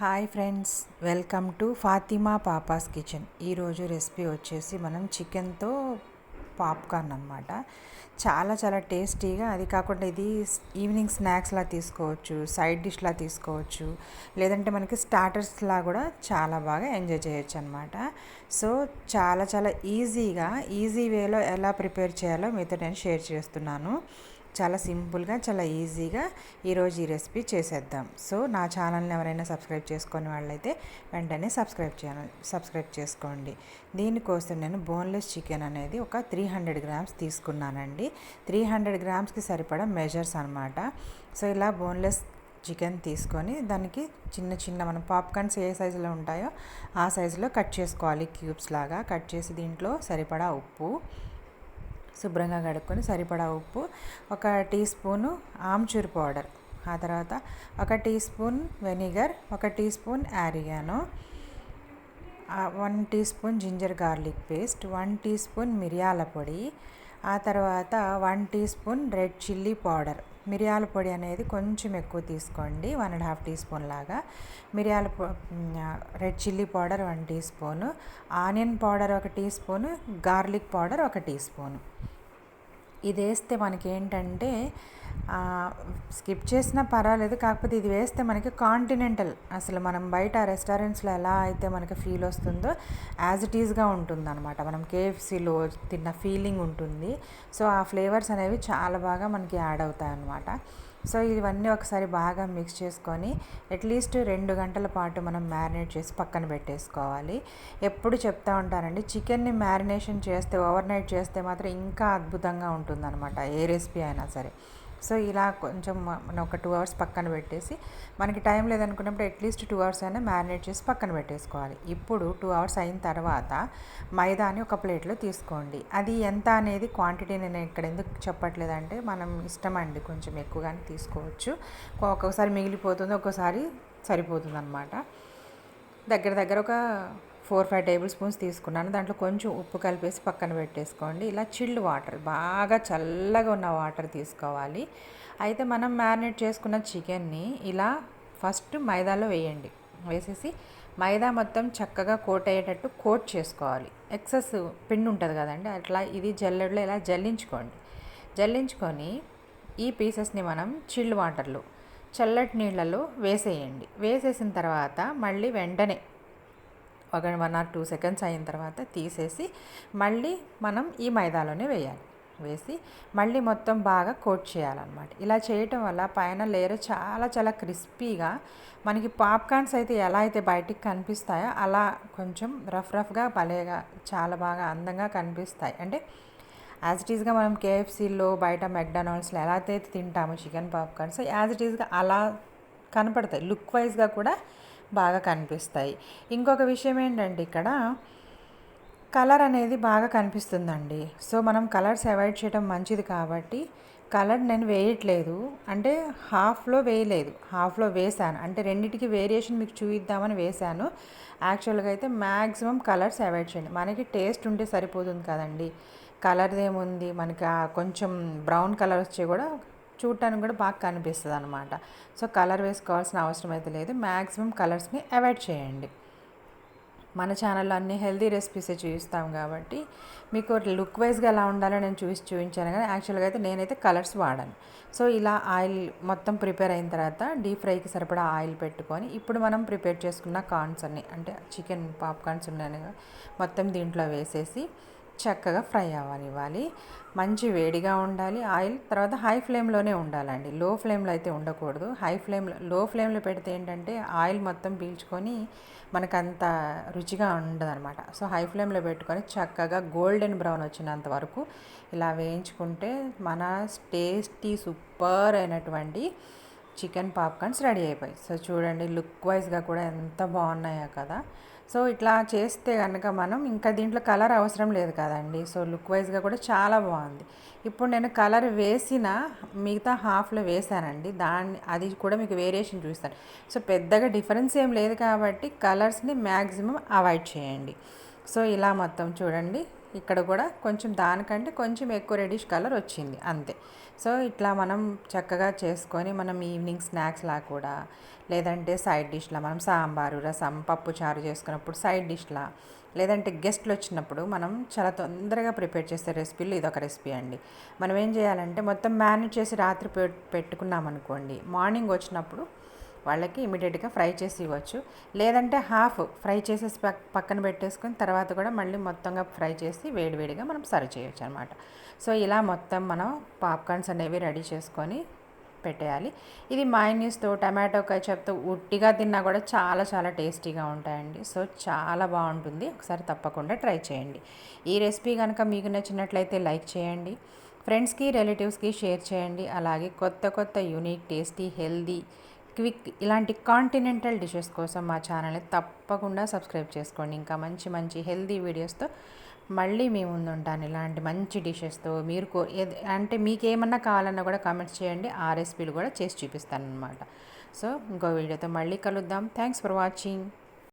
Hi friends welcome to Fatima Papa's kitchen. ఈరోజు recipe వచ్చేసి మనం చికెన్తో పాప్కార్న్ అనమాట చాలా చాలా టేస్టీగా అది కాకుండా ఇది ఈవినింగ్ స్నాక్స్లా తీసుకోవచ్చు సైడ్ డిష్లా తీసుకోవచ్చు లేదంటే మనకి స్టార్టర్స్లా కూడా చాలా బాగా ఎంజాయ్ చేయొచ్చు అనమాట సో చాలా చాలా ఈజీగా ఈజీ వేలో ఎలా ప్రిపేర్ చేయాలో మీతో నేను షేర్ చేస్తున్నాను. చాలా సింపుల్గా చాలా ఈజీగా ఈరోజు ఈ రెసిపీ చేసేద్దాం. సో నా ఛానల్ని ఎవరైనా సబ్స్క్రైబ్ చేసుకునే వాళ్ళైతే వెంటనే సబ్స్క్రైబ్ చేయాలి సబ్స్క్రైబ్ చేసుకోండి. దీనికోసం నేను బోన్లెస్ చికెన్ అనేది ఒక త్రీ హండ్రెడ్ గ్రామ్స్ తీసుకున్నానండి. త్రీ హండ్రెడ్ గ్రామ్స్కి సరిపడా మెజర్స్ అనమాట సో ఇలా బోన్లెస్ చికెన్ తీసుకొని దానికి చిన్న చిన్న మనం పాప్కార్న్స్ ఏ సైజులో ఉంటాయో ఆ సైజులో కట్ చేసుకోవాలి క్యూబ్స్ లాగా. కట్ చేసి దీంట్లో సరిపడా ఉప్పు శుభ్రంగా కడుక్కొని సరిపడా ఉప్పు ఒక టీ స్పూను ఆమ్చూర్ పౌడర్. ఆ తర్వాత ఒక టీ స్పూన్ వెనిగర్ ఒక teaspoon యారియానో one teaspoon ginger garlic paste one teaspoon మిరియాల పొడి ఆ తర్వాత one teaspoon red chilli powder. మిరియాల పొడి అనేది కొంచెం ఎక్కువ తీసుకోండి one and half teaspoon లాగా. మిరియాల red chilli powder one teaspoon. Onion powder ఒక టీ స్పూను గార్లిక్ పౌడర్ ఒక టీ స్పూను. ఇది వేస్తే మనకి ఏంటంటే స్కిప్ చేసినా పర్వాలేదు కాకపోతే ఇది వేస్తే మనకి కాంటినెంటల్. అసలు మనం బయట రెస్టారెంట్స్లో ఎలా అయితే మనకి ఫీల్ వస్తుందో యాజ్ ఇట్ ఈస్గా ఉంటుంది అనమాట మనం కేఎఫ్సీలో తిన్న ఫీలింగ్ ఉంటుంది. సో ఆ ఫ్లేవర్స్ అనేవి చాలా బాగా మనకి యాడ్ అవుతాయి అన్నమాట సో ఇవన్నీ ఒకసారి బాగా మిక్స్ చేసుకొని అట్లీస్ట్ రెండు గంటల పాటు మనం మ్యారినేట్ చేసి పక్కన పెట్టేసుకోవాలి. ఎప్పుడు చెప్తా ఉంటానండి చికెన్ని మ్యారినేషన్ చేస్తే ఓవర్ నైట్ చేస్తే మాత్రం ఇంకా అద్భుతంగా ఉంటుందన్నమాట. ఏ రెసిపీ అయినా సరే. సో ఇలా కొంచెం ఒక టూ అవర్స్ పక్కన పెట్టేసి మనకి టైం లేదనుకున్నప్పుడు అట్లీస్ట్ టూ అవర్స్ అయినా మ్యారినేట్ చేసి పక్కన పెట్టేసుకోవాలి. ఇప్పుడు టూ అవర్స్ అయిన తర్వాత మైదాని ఒక ప్లేట్లో తీసుకోండి. అది ఎంత అనేది క్వాంటిటీ నేను ఇక్కడ ఎందుకు చెప్పట్లేదంటే మనం ఇష్టం అండి కొంచెం ఎక్కువగానే తీసుకోవచ్చు. ఒక్కొక్కసారి మిగిలిపోతుంది ఒక్కోసారి సరిపోతుంది అనమాట దగ్గర దగ్గర ఒక ఫోర్ ఫైవ్ టేబుల్ స్పూన్స్ తీసుకున్నాను. దాంట్లో కొంచెం ఉప్పు కలిపేసి పక్కన పెట్టేసుకోండి. ఇలా చిల్డ్ వాటర్ బాగా చల్లగా ఉన్న వాటర్ తీసుకోవాలి. అయితే మనం మ్యారినేట్ చేసుకున్న చికెన్ని ఇలా ఫస్ట్ మైదాలో వేయండి. వేసేసి మైదా మొత్తం చక్కగా కోట్ అయ్యేటట్టు కోట్ చేసుకోవాలి. ఎక్సెస్ పిండి ఉంటుంది కదండి అట్లా ఇది జల్లెడలో ఇలా జల్లించుకోండి. జల్లించుకొని ఈ పీసెస్ని మనం చిల్డ్ వాటర్లో చల్లటి నీళ్ళలో వేసేయండి. వేసేసిన తర్వాత మళ్ళీ వెంటనే ఒక వన్ ఆర్ టూ సెకండ్స్ అయిన తర్వాత తీసేసి మళ్ళీ మనం ఈ మైదాలోనే వేయాలి. వేసి మళ్ళీ మొత్తం బాగా కోట్ చేయాలన్నమాట. ఇలా చేయటం వల్ల పైన లేయర్ చాలా చాలా క్రిస్పీగా మనకి పాప్కార్న్స్ అయితే ఎలా అయితే బయటికి కనిపిస్తాయో అలా కొంచెం రఫ్ రఫ్గా భలేగా చాలా బాగా అందంగా కనిపిస్తాయి. అంటే యాజ్ ఇట్ ఈస్గా మనం కేఎఫ్సీలో బయట మెక్డానాల్డ్స్లో ఎలా అయితే తింటామో చికెన్ పాప్కార్న్స్ యాజ్ ఇట్ ఈస్గా అలా కనపడతాయి. లుక్ వైజ్గా కూడా బాగా కనిపిస్తాయి. ఇంకొక విషయం ఏంటంటే ఇక్కడ కలర్ అనేది బాగా కనిపిస్తుందండి. సో మనం కలర్స్ అవాయిడ్ చేయడం మంచిది కాబట్టి కలర్ నేను వేయట్లేదు. అంటే హాఫ్లో వేయలేదు. హాఫ్లో వేసాను అంటే రెండింటికి వేరియేషన్ మీకు చూపిద్దామని వేశాను. యాక్చువల్గా అయితే మ్యాక్సిమం కలర్స్ అవాయిడ్ చేయండి. మనకి టేస్ట్ ఉంటే సరిపోతుంది కదండి. కలర్ది ఏముంది? మనకి కొంచెం బ్రౌన్ కలర్ వచ్చే కూడా చూడటానికి కూడా బాగా కనిపిస్తుంది అనమాట సో కలర్ వేసుకోవాల్సిన అవసరం అయితే లేదు. మ్యాక్సిమం కలర్స్ని అవాయిడ్ చేయండి. మన ఛానల్లో అన్ని హెల్దీ రెసిపీసే చూపిస్తాం కాబట్టి మీకు లుక్ వైజ్గా ఎలా ఉండాలో నేను చూసి చూపించాను కానీ యాక్చువల్గా అయితే నేనైతే కలర్స్ వాడాను. సో ఇలా ఆయిల్ మొత్తం ప్రిపేర్ అయిన తర్వాత డీప్ ఫ్రైకి సరిపడా ఆయిల్ పెట్టుకొని ఇప్పుడు మనం ప్రిపేర్ చేసుకున్న కార్న్స్ అన్ని అంటే చికెన్ పాప్కార్న్స్ ఉన్నాయి మొత్తం దీంట్లో వేసేసి చక్కగా ఫ్రై అవ్వనివ్వాలి. మంచి వేడిగా ఉండాలి. ఆయిల్ తర్వాత హై ఫ్లేమ్లోనే ఉండాలండి. లో ఫ్లేమ్లో అయితే ఉండకూడదు. హై ఫ్లేమ్లో లో ఫ్లేమ్లో పెడితే ఏంటంటే ఆయిల్ మొత్తం పీల్చుకొని మనకంత రుచిగా ఉండదు అనమాట సో హై ఫ్లేమ్లో పెట్టుకొని చక్కగా గోల్డెన్ బ్రౌన్ వచ్చినంత వరకు ఇలా వేయించుకుంటే మన టేస్టీ సూపర్ అయినటువంటి చికెన్ పాప్కార్న్స్ రెడీ అయిపోయాయి. సో చూడండి లుక్ వైజ్గా కూడా ఎంత బాగున్నాయో కదా. సో ఇట్లా చేస్తే కనుక మనం ఇంకా దీంట్లో కలర్ అవసరం లేదు కదండి. సో లుక్ వైజ్గా కూడా చాలా బాగుంది. ఇప్పుడు నేను కలర్ వేసిన మిగతా హాఫ్లో వేసానండి దాన్ని అది కూడా మీకు వేరియేషన్ చూస్తాను సో పెద్దగా డిఫరెన్స్ ఏం లేదు కాబట్టి కలర్స్ని మ్యాక్సిమం అవాయిడ్ చేయండి. సో ఇలా మొత్తం చూడండి. ఇక్కడ కూడా కొంచెం దానికంటే కొంచెం ఎక్కువ రెడిష్ కలర్ వచ్చింది అంతే. సో ఇట్లా మనం చక్కగా చేసుకొని మనం ఈవినింగ్ స్నాక్స్లా కూడా లేదంటే సైడ్ డిష్లా మనం సాంబారు రసం పప్పు చారు చేసుకున్నప్పుడు సైడ్ డిష్లా లేదంటే గెస్ట్లు వచ్చినప్పుడు మనం చాలా తొందరగా ప్రిపేర్ చేసే రెసిపీలు ఇదొక రెసిపీ అండి. మనం ఏం చేయాలంటే మొత్తం మేనేజ్ చేసి రాత్రి పెట్టుకున్నాం అనుకోండి మార్నింగ్ వచ్చినప్పుడు వాళ్ళకి ఇమీడియట్గా ఫ్రై చేసి ఇవ్వచ్చు. లేదంటే హాఫ్ ఫ్రై చేసేసి పక్కన పెట్టేసుకొని తర్వాత కూడా మళ్ళీ మొత్తంగా ఫ్రై చేసి వేడివేడిగా మనం సర్వ్ చేయొచ్చు అనమాట సో ఇలా మొత్తం మనం పాప్కార్న్స్ అనేవి రెడీ చేసుకొని పెట్టేయాలి. ఇది మైనీస్తో టమాటో కచప్తో ఉట్టిగా తిన్నా కూడా చాలా చాలా టేస్టీగా ఉంటాయండి. సో చాలా బాగుంటుంది. ఒకసారి తప్పకుండా ట్రై చేయండి. ఈ రెసిపీ కనుక మీకు నచ్చినట్లయితే లైక్ చేయండి. ఫ్రెండ్స్కి రిలేటివ్స్కి షేర్ చేయండి. అలాగే కొత్త కొత్త యూనిక్ టేస్టీ హెల్దీ క్విక్ ఇలాంటి కాంటినెంటల్ డిషెస్ కోసం మా ఛానల్ని తప్పకుండా సబ్స్క్రైబ్ చేసుకోండి. ఇంకా మంచి మంచి హెల్దీ వీడియోస్తో మళ్ళీ మీ ముందు ఉంటాను ఇలాంటి మంచి డిషెస్తో మీరు కో అంటే మీకు ఏమన్నా కావాలన్నా కూడా కామెంట్స్ చేయండి. ఆ రెసిపీలు కూడా చేసి చూపిస్తాను అనమాట సో ఇంకో వీడియోతో మళ్ళీ కలుద్దాం. Thanks for watching.